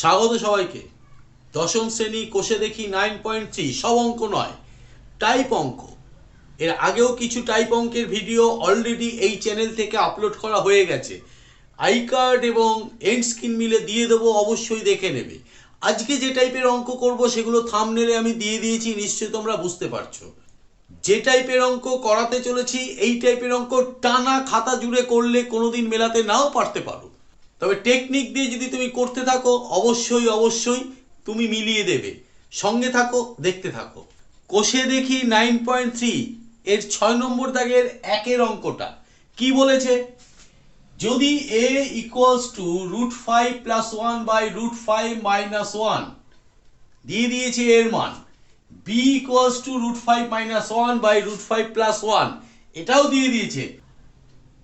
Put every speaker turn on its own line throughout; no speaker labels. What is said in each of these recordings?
স্বাগত সবাইকে। দশম শ্রেণি কোষে দেখি নাইন পয়েন্ট থ্রি সব অঙ্ক নয় টাইপ অঙ্ক। এর আগেও কিছু টাইপ অঙ্কের ভিডিও অলরেডি এই চ্যানেল থেকে আপলোড করা হয়ে গেছে। আই কার্ড এবং এন্ড স্ক্রিন মিলে দিয়ে দেবো, অবশ্যই দেখে নেবে। আজকে যে টাইপের অঙ্ক করব, সেগুলো থামনেলে আমি দিয়ে দিয়েছি, নিশ্চয়ই তোমরা বুঝতে পারছ। যে টাইপের অঙ্ক করাতে চলেছি, এই টাইপের অঙ্ক টানা খাতা জুড়ে করলে কোনোদিন মেলাতে নাও পারতে পারো। তবে টেকনিক দিয়ে যদি তুমি করতে থাকো, অবশ্যই অবশ্যই তুমি মিলিয়ে দেবে। সঙ্গে থাকো, দেখতে থাকো। কোষে দেখি নাইন পয়েন্ট থ্রি এর ছয় নম্বর দাগের একের অঙ্কটা। কি বলেছে? যদি A equals to root five plus one by root five minus one দিয়ে দিয়েছে এর মান। B equals to root five minus one by root five plus one এটাও দিয়ে দিয়েছে।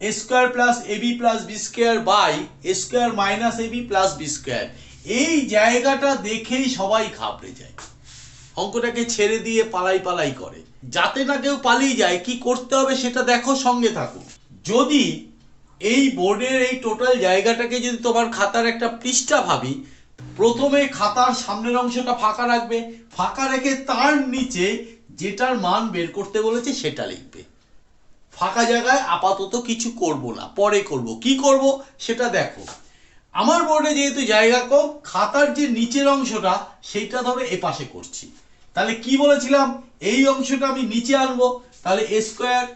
Square plus A B plus B square by square minus A B plus B square. এই জায়গাটা দেখেই সবাই ঘাবড়ে যায়। অঙ্কটাকে ছেড়ে দিয়ে পালাই পালাই করে। যাতে না কেউ পালিয়ে যায়, কি করতে হবে সেটা দেখো, সঙ্গে থাকো। যদি এই বোর্ডের এই টোটাল জায়গাটাকে যদি তোমার খাতার একটা পৃষ্ঠা ভাবি, প্রথমে খাতার সামনের অংশটা ফাঁকা রাখবে। ফাঁকা রেখে তার নিচে যেটার মান বের করতে বলেছে সেটা লিখবে। ফাঁকা জায়গায় আপাতত কিছু করব না, পরে করব। কি করব সেটা দেখো। আমার বোর্ডে যেহেতু জায়গা কম, খাতার যে নিচের অংশটা সেইটা ধরে এপাশে করছি। তাহলে কি বলেছিলাম? এই অংশটা আমি নিচে আনব। তাহলে A square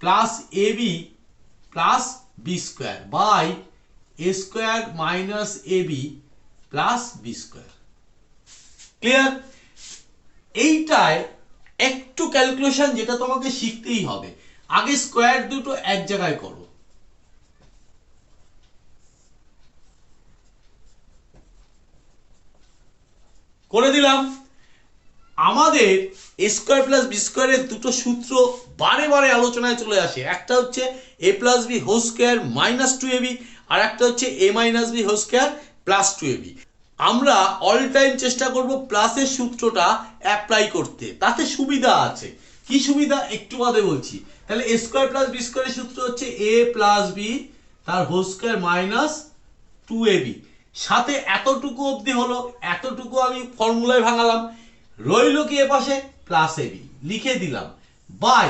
plus A B plus B square by A square minus A B plus B square clear এইটায় একটু ক্যালকুলেশন যেটা তোমাকে শিখতেই হবে। আগে স্কোয়ার দুটো এক জায়গায় করো। করে দিলাম। আমাদের এ স্কোয়ার প্লাস বি স্কোয়ারের দুটো সূত্র বারে বারে আলোচনায় চলে আসে। একটা হচ্ছে A plus B whole square minus two A B আর একটা হচ্ছে A minus B whole square plus two A B আমরা অল টাইম চেষ্টা করব প্লাসের সূত্রটা অ্যাপ্লাই করতে। তাতে সুবিধা আছে। কি সুবিধা? একটু বাদে বলছি। তাহলে এ স্কোয়ার প্লাস বি স্কোয়ারের সূত্র হচ্ছে এ প্লাস বি তার whole square minus two A B সাথে এতটুকু অবধি হলো, এতটুকু আমি ফর্মুলায় ভাঙালাম। রইল কি এ পাশে? প্লাস এ বি লিখে দিলাম। বাই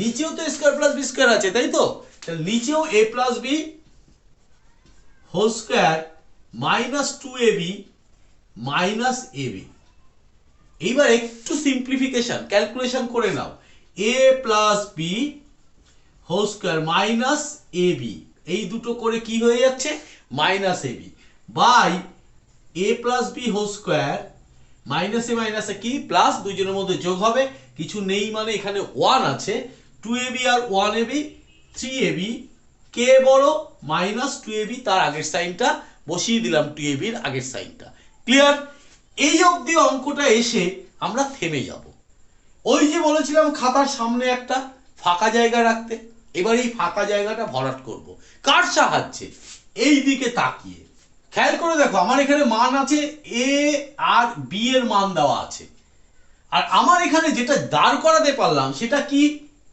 নিচেও তো স্কোয়ার প্লাস বি স্কোয়ার আছে, তাই তো? তাহলে নিচেও A plus B whole square minus two A B minus A B এইবার একটু সিম্পলিফিকেশন ক্যালকুলেশন করে নাও। A plus B whole square minus A B. এই দুটো করে কি হয়ে যাচ্ছে? Minus A B. By A plus B whole square মাইনাসে মাইনাসে কি? প্লাস দুইজনের মধ্যে যোগ হবে। কিছু নেই মানে এখানে ওয়ান আছে। Two A B R one A B three A B. কে বড় মাইনাস টু এ বি, তার আগের সাইনটা বসিয়ে দিলাম টু এ বির আগের সাইনটা। ক্লিয়ার এই অবধি অঙ্কটা এসে আমরা থেমে যাব। ওই যে বলেছিলাম খাতার সামনে একটা ফাঁকা জায়গা রাখতে, এবার এই ফাঁকা জায়গাটা ভরাট করব। কার সাহায্যে? এই দিকে তাকিয়ে। খেয়াল করে দেখো, আমার এখানে মান আছে এ আর বি এর মান দেওয়া আছে। আর আমার এখানে যেটা দাঁড় করাতে পারলাম, সেটা কি?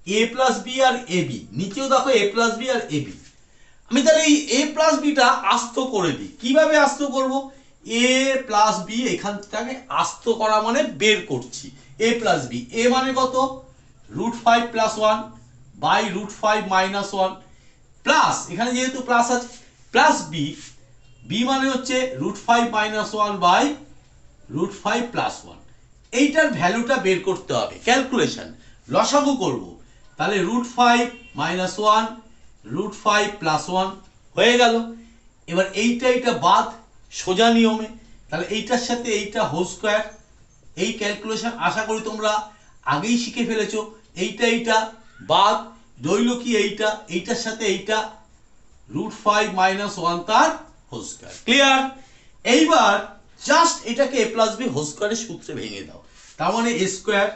এ প্লাস বি আর এ বি নিচেও দেখো এ প্লাস বি আর এ বি আমি তাহলে এই এ প্লাস বিটা আস্ত করে দিই। কীভাবে আস্ত করব? এ প্লাস বি এখান থেকে আস্ত করা মানে বের করছি। এ প্লাস বি এ মানে কত? Root five plus one by root five minus one plus এখানে যেহেতু প্লাস আছে প্লাস বি বি মানে হচ্ছে root five minus one by root five plus one এইটার ভ্যালুটা বের করতে হবে ক্যালকুলেশন লসাগু করব। তাহলে root five minus one root five plus one হয়ে গেল। এবার এইটা এইটা বাদ সোজা নিয়মে, তাহলে এইটার সাথে এইটা হোল স্কোয়ার এই ক্যালকুলেশন আশা করি তোমরা আগেই শিখে ফেলেছো। এইটা এইটা, বাদ রইল কি এইটা, এইটার সাথে এইটা রুট ফাইভ মাইনাস ওয়ান তার হোল স্কোয়ার ক্লিয়ার এইবার জাস্ট এটাকে এ প্লাস বি হোল স্কোয়ারের সূত্রে ভেঙে দাও। তার মানে A square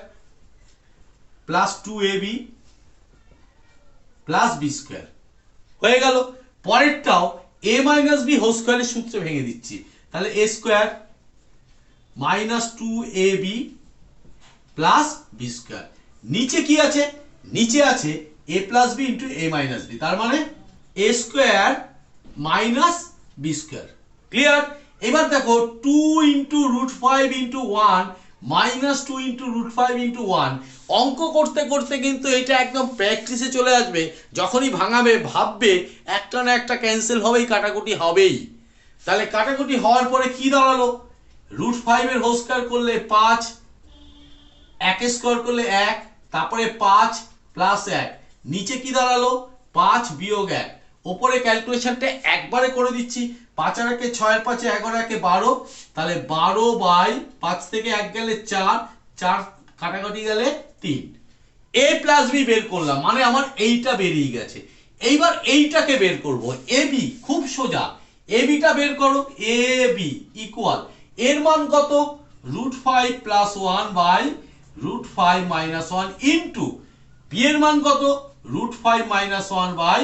plus two A B plus B square হয়ে গেল। পরেরটাও এ মাইনাস বি হোল স্কোয়ারের সূত্রে ভেঙে দিচ্ছি। তাহলে A square minus two A B plus B square নিচে কি আছে? নিচে আছে A plus B into A minus B তার মানে A square minus B square clear এবার দেখো two into root five into one minus two into root five into one. অঙ্ক করতে করতে কিন্তু এটা একদম প্র্যাকটিসে চলে আসবে। যখনই ভাঙাবে, ভাববে, একটা না একটা ক্যান্সেল হবেই, কাটাকুটি হবেই। তাহলে কাটাকুটি হওয়ার পরে কি দাঁড়াল? রুট ফাইভের হোল স্কয়ার করলে পাঁচ, এক স্কোয়ার করলে এক, তারপরে পাঁচ প্লাস এক। নিচে কি দাঁড়াল? পাঁচ বিয়োগ এক। ওপরে ক্যালকুলেশনটা একবারে করে দিচ্ছি। পাঁচ আর একে ছয়ের পাঁচে এগারো, একে বারো, তাহলে বারো বাই পাঁচ থেকে এক গেলে চার চার কাটাকাটি গেলে তিন। এ প্লাস বি বের করলাম মানে আমার এইটা বেরিয়ে গেছে। এইবার এইটাকে বের করব, এ বি খুব সোজা। এ বিটা বের করো, এ বি ইকুয়াল এর মান কত? Root five plus one by root five minus one into B এর মান কত? Root five minus one by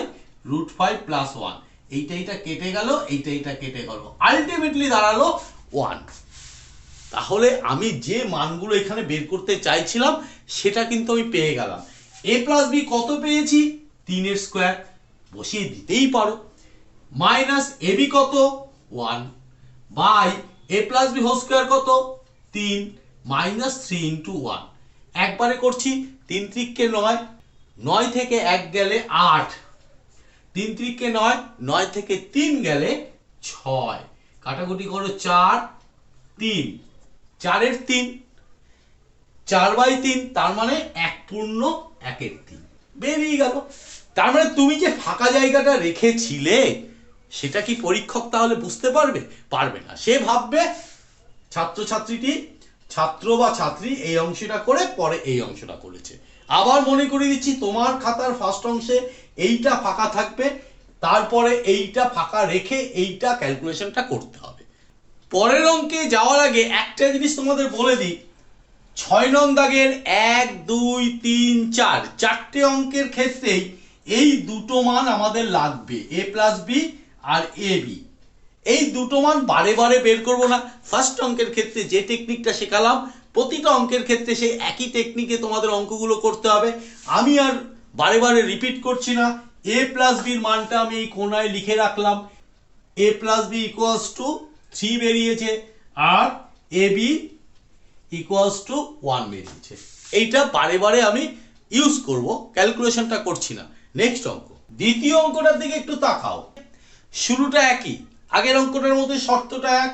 root five plus one এইটা এইটা কেটে গেল, এইটা এইটা কেটে গেল। আলটিমেটলি দাঁড়াল ওয়ান তাহলে আমি যে মানগুলো এখানে বের করতে চাইছিলাম, সেটা কিন্তু আমি পেয়ে গেলাম। এ প্লাস বি কত পেয়েছি? তিনের স্কোয়ার বসিয়ে দিতেই পারো। মাইনাস এ বি কত? One by A plus B whole square কত? তিন। মাইনাস থ্রি ইন্টু ওয়ান একবারে করছি, তিন ত্রিককে নয়। নয় থেকে এক গেলে আট। তিন ত্রিককে নয় নয় থেকে তিন গেলে ছয়। কাটাকুটি করো চার, তিন। চারের তিন, চার বাই তিন, তার মানে এক পূর্ণ একের তিন। বেরিয়ে গেল। তার মানে তুমি যে ফাঁকা জায়গাটা রেখেছিলে, সেটা কি পরীক্ষক তাহলে বুঝতে পারবে? পারবে না। সে ভাববে, ছাত্রছাত্রীটি, ছাত্র বা ছাত্রী এই অংশটা করে, পরে এই অংশটা করেছে। আবার মনে করে দিচ্ছি, তোমার খাতার ফার্স্ট অংশে এইটা ফাঁকা থাকবে, তারপরে এইটা ফাঁকা রেখে এইটা ক্যালকুলেশনটা করতে হবে। পরের অঙ্কে যাওয়ার আগে একটা জিনিস তোমাদের বলে দিই। ছয় নং দাগের এক, দুই, তিন, চার, চারটে অঙ্কের ক্ষেত্রেই এই দুটো মান আমাদের লাগবে, এ প্লাস বি আর এ বি। এই দুটো মান বারে বারে বের করব না। ফার্স্ট অঙ্কের ক্ষেত্রে যে টেকনিকটা শেখালাম, প্রতিটা অঙ্কের ক্ষেত্রে সেই একই টেকনিকে তোমাদের অঙ্কগুলো করতে হবে। আমি আর বারে বারে রিপিট করছি না। এ প্লাস বির মানটা আমি এই কোনায় লিখে রাখলাম। A plus B equals to three বেরিয়েছে আর A B equals to one বেরিয়েছে। এইটা বারে বারে আমি ইউজ করব ক্যালকুলেশনটা করছি না। নেক্সট অঙ্ক। দ্বিতীয় অঙ্কটার দিকে একটু তাকাও। শুরুটা একই, আগের অঙ্কটার মধ্যে শর্তটা এক।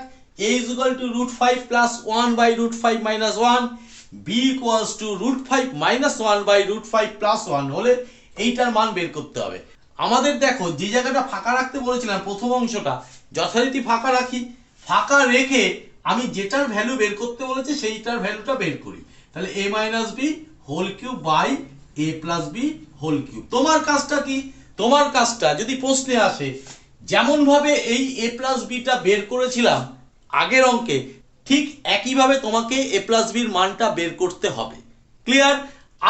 A is equal to root five plus one by root five minus one B equals to root five minus one by root five plus one হলে এইটার মান বের করতে হবে। আমাদের দেখো, যে জায়গাটা ফাঁকা রাখতে বলেছিলাম, প্রথম অংশটা, যথারীতি ফাঁকা রাখি। ফাঁকা রেখে আমি যেটার ভ্যালু বের করতে বলেছে, সেইটার ভ্যালুটা বের করি। তাহলে A minus B whole cube by A plus B whole cube তোমার কাজটা কি? তোমার কাজটা, যদি প্রশ্নে আসে যেমন ভাবে এই এ প্লাস বিটা বের করেছিলাম আগের অঙ্কে ঠিক একইভাবে তোমাকে এ প্লাস বির মানটা বের করতে হবে। ক্লিয়ার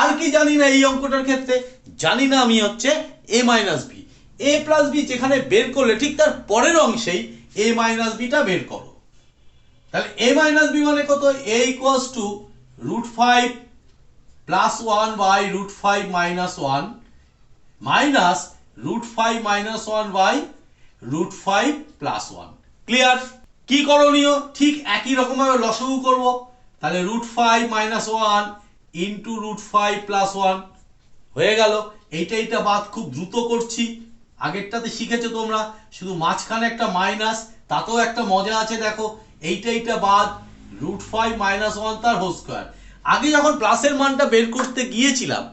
আর কি জানি না এই অঙ্কটার ক্ষেত্রে? জানি না আমি হচ্ছে A minus B A plus B যেখানে বের করলে ঠিক তার পরের অংশেই এ মাইনাস বিটা বের করো। তাহলে এ মাইনাস বি মানে কত? A equals to root five plus one by root five minus one minus root five minus one by root five plus one clear কি করণীয়? ঠিক একই রকমভাবে লসগু করব। তাহলে root five minus one into root five plus one হয়ে গেল। এইটা এইটা বাদ খুব দ্রুত করছি। আগেরটাতে শিখেছো তোমরা। শুধু মাঝখানে একটা মাইনাস তাতেও একটা মজা আছে দেখো। এইটা এইটা বাদ রুট ফাইভ মাইনাস ওয়ান তার হোল স্কোয়ার আগে যখন প্লাসের মানটা বের করতে গিয়েছিলাম,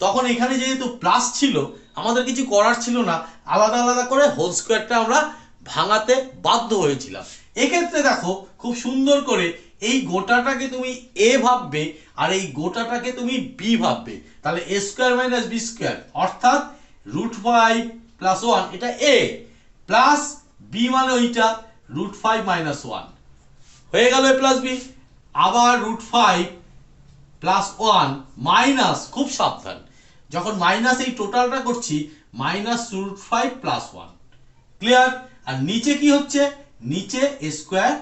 তখন এখানে যেহেতু প্লাস ছিল, আমাদের কিছু করার ছিল না। আলাদা আলাদা করে হোল স্কোয়ারটা আমরা ভাঙাতে বাধ্য হয়েছিলাম। এক্ষেত্রে দেখো, খুব সুন্দর করে এই গোটাটাকে তুমি এ ভাববে আর এই গোটাটাকে তুমি বি ভাববে। তাহলে A square minus B square অর্থাৎ রুট ফাইভ প্লাস ওয়ান এটা এ প্লাস বি মানে ওইটা রুট ফাইভ মাইনাস ওয়ান হয়ে গেল এ প্লাস বি আবার root five plus one minus খুব সাবধান। যখন মাইনাস এই টোটালটা করছি minus root five plus one clear আর নিচে কি হচ্ছে? নিচে স্কোয়ার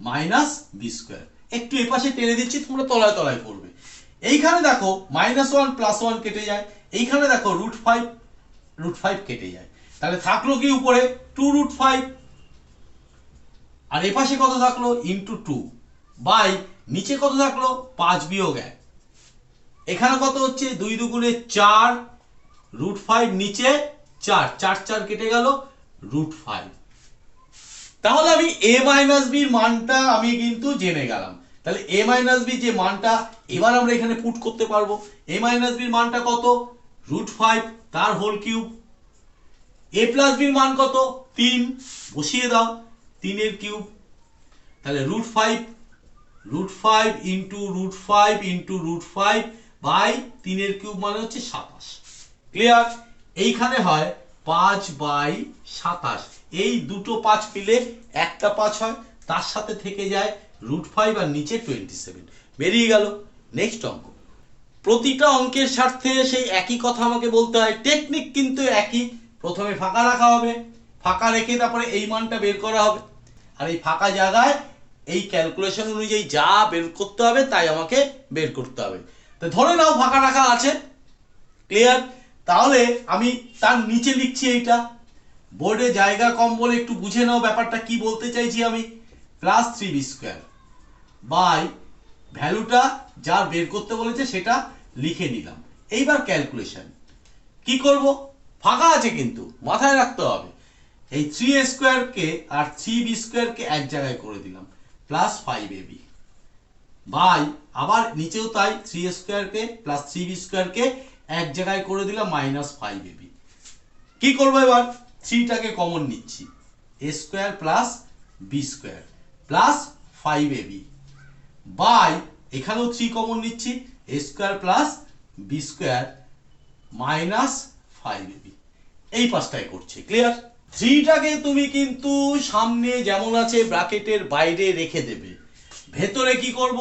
মাইনাস বি স্কোয়ার একটু এপাশে টেনে দিচ্ছি, তোমরা তলায় তলায় করবে এইখানে দেখো মাইনাস ওয়ান প্লাস ওয়ান কেটে যায়। এইখানে দেখো রুট ফাইভ রুট ফাইভ কেটে যায়। তাহলে থাকল কি উপরে? টু রুট ফাইভ আর এ পাশে কত থাকল? ইন্টু টু বাই, নিচে কত থাকল? পাঁচ বিয়োগ এক। এখানে কত হচ্ছে? দুই দুগুণে চার রুট ফাইভ নিচে চার। চার চার কেটে গেল রুট ফাইভ তাহলে আমি এ মাইনাস বির মানটা আমি কিন্তু জেনে গেলাম। তাহলে এ মাইনাস বি যে মানটা এবার আমরা এখানে পুট করতে পারব। এ মাইনাস বির মানটা কত? রুট ফাইভ তার হোল কিউব এ প্লাস বির মান কত? তিন। বসিয়ে দাও, তিনের কিউব তাহলে root five root five into root five into root five by তিনের কিউব মানে হচ্ছে সাতাশ। ক্লিয়ার এইখানে হয় পাঁচ বাই সাতাশ। এই দুটো পাঁচ মিলে একটা পাঁচ হয়, তার সাথে থেকে যায় রুট ফাইভ আর নিচে টোয়েন্টি সেভেন বেরিয়ে গেল নেক্সট অঙ্ক। প্রতিটা অঙ্কের স্বার্থে সেই একই কথা আমাকে বলতে হয় টেকনিক কিন্তু একই। প্রথমে ফাঁকা রাখা হবে, ফাঁকা রেখে তারপরে এই মানটা বের করা হবে। আর এই ফাঁকা জায়গায় এই ক্যালকুলেশন অনুযায়ী যা বের করতে হবে তাই আমাকে বের করতে হবে। তো ধরে নাও ফাঁকা রাখা আছে ক্লিয়ার তাহলে আমি তার নিচে লিখছি এইটা। বোর্ডে জায়গা কম বলে একটু বুঝে নাও ব্যাপারটা, কি বলতে চাইছি আমি? Plus three B square by ভ্যালুটা যার বের করতে বলেছে সেটা লিখে নিলাম। এইবার ক্যালকুলেশন কি করব? ফাঁকা আছে কিন্তু, মাথায় রাখতে হবে। এই থ্রি এ স্কোয়ারকে আর থ্রি বি স্কোয়ারকে এক জায়গায় করে দিলাম। Plus five A B by আবার নিচেও তাই থ্রি স্কোয়ারকে প্লাস থ্রি বি স্কোয়ারকে এক জায়গায় করে দিলাম মাইনাস ফাইভ এ বি কি করব এবার? থ্রিটাকে কমন নিচ্ছি। A square plus B square plus five A B by এখানেও থ্রি কমন নিচ্ছি A square plus B square minus five A B এই পাঁচটাই করছে ক্লিয়ার থ্রিটাকে তুমি কিন্তু সামনে যেমন আছে ব্র্যাকেটের বাইরে রেখে দেবে। ভেতরে কি করব?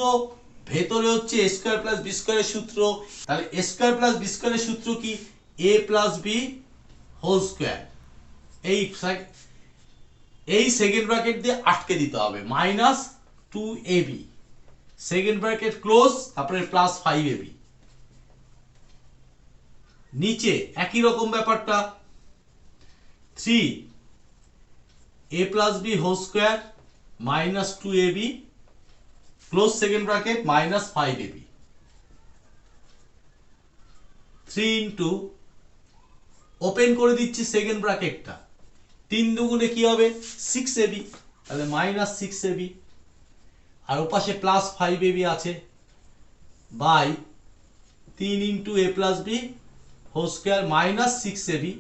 ভেতরে হচ্ছে এ স্কোয়ার প্লাস বি স্কোয়ারের সূত্র। তাহলে এ স্কোয়ার প্লাস বি স্কোয়ারের সূত্র কি? A plus B whole square এই এই সেকেন্ড ব্র্যাকেট দিয়ে আটকে দিতে হবে। Minus two A B second bracket close তারপরে প্লাস ফাইভ এবি নিচে একই রকম ব্যাপারটা। Three A plus B whole square minus two A B close second bracket minus five AB three into open করে দিচ্ছি সেকেন্ড ব্র্যাকেটটা তিন দুগুণে কি হবে? সিক্স এবি তাহলে মাইনাস সিক্স এবি আর ওপাশে প্লাস ফাইভ এবি আছে। বাই তিন into A plus B whole square minus six AB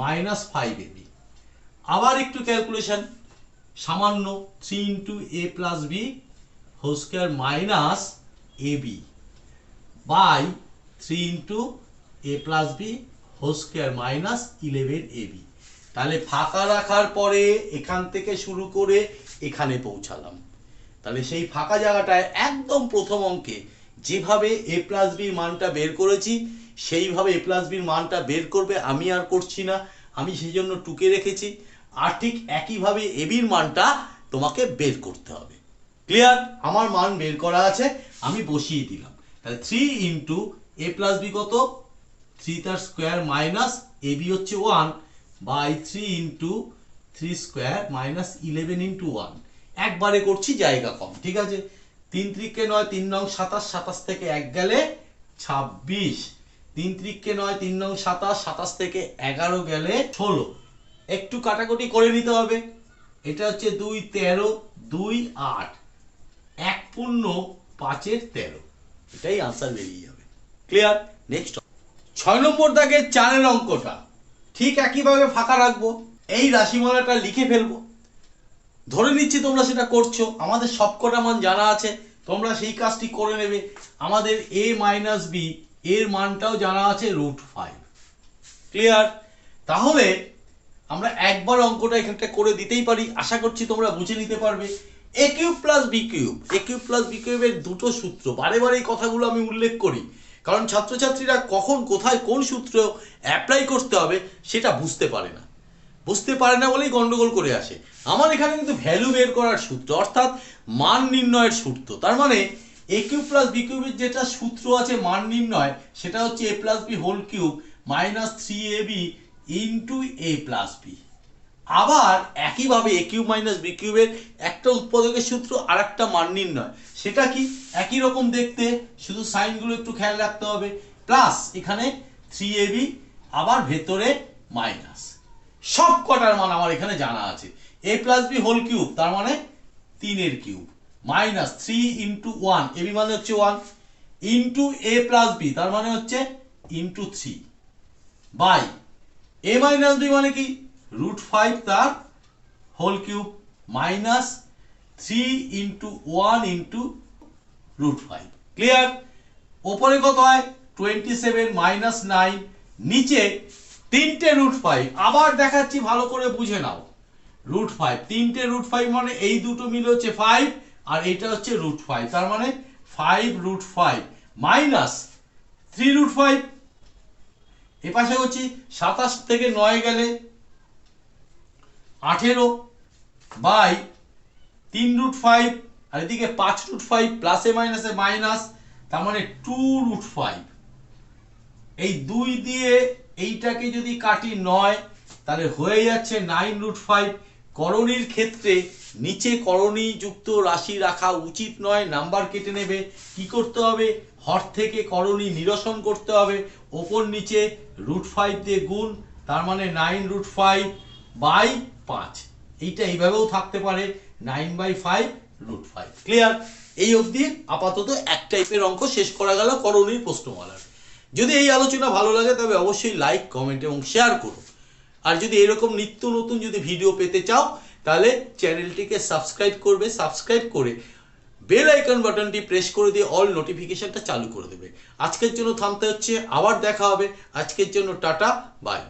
minus five AB আবার একটু ক্যালকুলেশন সামান্য three into A plus B whole square minus A B by three into A plus B whole square minus eleven A B তাহলে ফাঁকা রাখার পরে এখান থেকে শুরু করে এখানে পৌঁছালাম। তাহলে সেই ফাঁকা জায়গাটায় একদম প্রথম অঙ্কে যেভাবে এ প্লাস বির মানটা বের করেছি, সেইভাবে এ প্লাস বির মানটা বের করবে আমি আর করছি না। আমি সেই জন্য টুকে রেখেছি। আর ঠিক একইভাবে এবির মানটা তোমাকে বের করতে হবে। ক্লিয়ার আমার মান বের করা আছে, আমি বসিয়ে দিলাম। তাহলে three into A plus B কত? থ্রি তার স্কোয়ার মাইনাস এ বি হচ্ছে one by three into three square minus eleven into one একবারে করছি জায়গা কম, ঠিক আছে? তিন ত্রিককে নয়, তিন নং সাতাশ সাতাশ থেকে এক গেলে ছাব্বিশ। তিন ত্রিককে নয়, তিন নং সাতাশ সাতাশ থেকে এগারো গেলে ষোলো। একটু কাটাকুটি করে নিতে হবে। এটা হচ্ছে দুই তেরো, দুই আট। এক পূর্ণ পাঁচের তেরো। এটাই আনসার বেরিয়ে যাবে। ক্লিয়ার নেক্সট ছয় নম্বর দাগের চারের অঙ্কটা ঠিক একইভাবে ফাঁকা রাখব, এই রাশিমালাটা লিখে ফেলব। ধরে নিচ্ছি তোমরা সেটা করছ, আমাদের সবকটা মান জানা আছে, তোমরা সেই কাজটি করে নেবে। আমাদের এ মাইনাস বি এর মানটাও জানা আছে রুট ফাইভ ক্লিয়ার তাহলে আমরা একবার অঙ্কটা এখানটা করে দিতেই পারি, আশা করছি তোমরা বুঝে নিতে পারবে। A cube plus B cube A cube plus B কিউবের দুটো সূত্র, বারে বারে এই কথাগুলো আমি উল্লেখ করি। কারণ ছাত্রছাত্রীরা কখন, কোথায়, কোন সূত্র অ্যাপ্লাই করতে হবে সেটা বুঝতে পারে না। বুঝতে পারে না বলেই গন্ডগোল করে আসে। আমার এখানে কিন্তু ভ্যালু বের করার সূত্র, অর্থাৎ মান নির্ণয়ের সূত্র। তার মানে এ কিউব প্লাস বি কিউবের যেটা সূত্র আছে মান নির্ণয়, সেটা হচ্ছে A plus B whole cube minus three A B into A plus B আবার একইভাবে এ কিউব মাইনাস বি কিউবের একটা উৎপাদকের সূত্র আর একটা মান নির্ণয়। সেটা কি? একই রকম দেখতে, শুধু সাইনগুলো একটু খেয়াল রাখতে হবে। প্লাস এখানে থ্রি এ বি আবার ভেতরে মাইনাস। সব কটার মান আমার এখানে জানা আছে। A plus B whole cube তার মানে তিনের cube. Minus three into one AB মানে হচ্ছে one into A plus B তার মানে হচ্ছে into three by. A minus B মানে কি? রুট ফাইভ তার whole cube minus three into one into root five clear ওপরে কত হয়? টোয়েন্টি সেভেন মাইনাস নাইন নিচে তিনটে রুট ফাইভ আবার দেখাচ্ছি, ভালো করে বুঝে নাও। রুট ফাইভ তিনটে রুট ফাইভ মানে এই দুটো মিলে হচ্ছে ফাইভ আর এইটা হচ্ছে রুট ফাইভ তার মানে five root five minus three root five এ পাশে হচ্ছে সাতাশ থেকে নয় গেলে আঠেরো বাই তিন রুট ফাইভ আর এদিকে পাঁচ রুট ফাইভ প্লাসে মাইনাসে মাইনাস তার মানে টু রুট ফাইভ এই দুই দিয়ে এইটাকে যদি কাটি নয়, তাহলে হয়ে যাচ্ছে নাইন রুট ফাইভ করণীর ক্ষেত্রে নিচে করণী যুক্ত রাশি রাখা উচিত নয় নাম্বার কেটে নেবে। কি করতে হবে? হর থেকে করণী নিরসন করতে হবে। ওপর নিচে রুট ফাইভ দিয়ে গুণ, তার মানে নাইন রুট ফাইভ বাই পাঁচ। এইটা এইভাবেও থাকতে পারে nine by five root five. Clear? এই অবধি আপাতত এক টাইপের অঙ্ক শেষ করা গেল করণীর প্রশ্নমালার। যদি এই আলোচনা ভালো লাগে তবে অবশ্যই লাইক, কমেন্ট এবং শেয়ার করো। আর যদি এরকম নিত্য নতুন যদি ভিডিও পেতে চাও, তাহলে চ্যানেলটিকে সাবস্ক্রাইব করবে, সাবস্ক্রাইব করে বেল আইকন বাটনটি প্রেস করে দিয়ে অল নোটিফিকেশনটা চালু করে দেবে। আজকের জন্য থামতে হচ্ছে, আবার দেখা হবে। আজকের জন্য টাটা, বাই।